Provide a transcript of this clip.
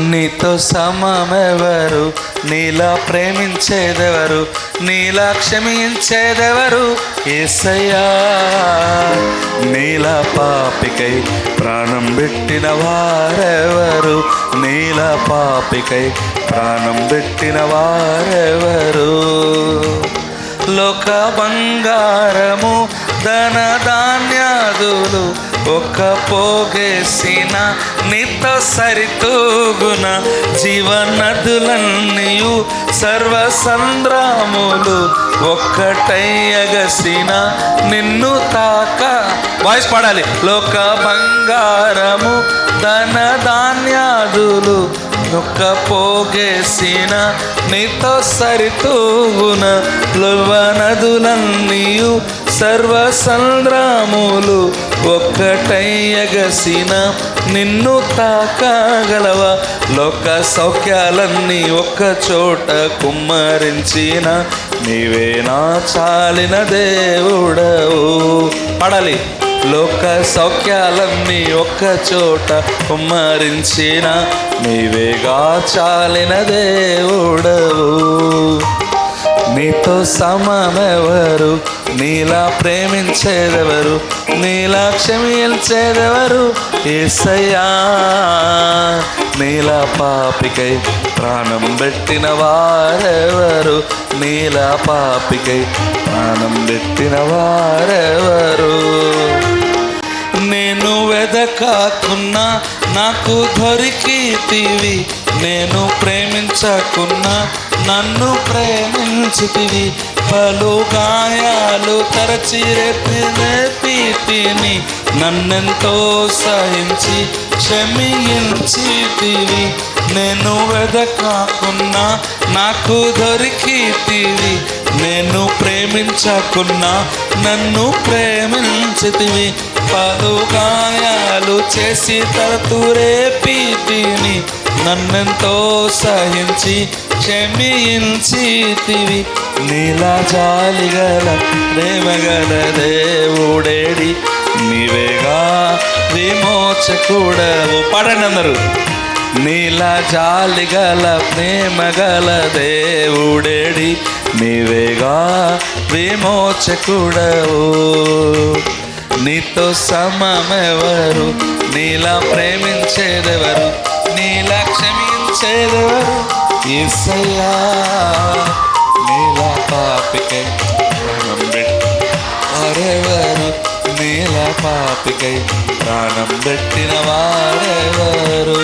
నీతో సమమెవరు? నీలా ప్రేమించేదెవరు? నీలా క్షమించేదెవరు? ఏసయ్యా నీలా పాపికై ప్రాణం పెట్టిన వారెవరు? నీలా పాపికై ప్రాణం పెట్టిన వారెవరు? లోక బంగారము ధన ధాన్యాదులు ఒక్క పోగేసిన నిత సరితూగున జీవనదులన్నీయు సర్వ సంద్రాములు ఒక్కటయ్యగసిన నిన్ను తాక. వాయిస్ పాడాలి. లోక బంగారము ధన ధాన్యాదులు ఒక్క పోగేసిన నీతో సరితూగున లువ నదులన్నీయు సర్వ సంద్రాములు ఒక్కటయ్యగసిన నిన్ను తాకాగలవా? లోక సౌఖ్యాలన్నీ ఒక్క చోట కుమ్మరించిన నీవే నా చాలిన దేవుడవు. పడాలి. లోక సౌఖ్యాలన్నీ ఒక్క చోట కుమ్మరించిన నీవేగా చాలిన దేవుడవు. నీతో సమమెవరు? నీలా ప్రేమించేదెవరు? నీలా క్షమించేదెవరు? ఏసయ్యా నీలా పాపికై ప్రాణం పెట్టిన వారెవరు? నీలా పాపికై ప్రాణం పెట్టిన వారెవరు? నేను వెదకాకున్నా నాకు దొరికితివి. నేను ప్రేమించకున్నా నన్ను ప్రేమించుతివి పలు గాయాలు తరచి రేపితిని నన్నెంతో సహించి క్షమించితివి. నేను వెదకాకున్నా నాకు దొరికితివి నేను ప్రేమించకున్నా నన్ను ప్రేమించితివి. పలు గాయాలు చేసి తరతురేపితిని నన్నెంతో సహించి క్షమించితివి నీలా జాలిగల ప్రేమగల దేవుడేడి. నీవేగా విమోచకూడవు. పాడండి అందరూ. నీలా జాలిగల ప్రేమగల దేవుడేడి. నీవేగా విమోచకూడవు. నీతో సమమెవరు? నీలా ప్రేమించేదెవరు? నీలా క్షమించేదెవరు ఏసయ్యా నీలా పాపికై ప్రాణం పెట్టి వారెవరు నీలా పాపికై ప్రాణం పెట్టిన వారెవరు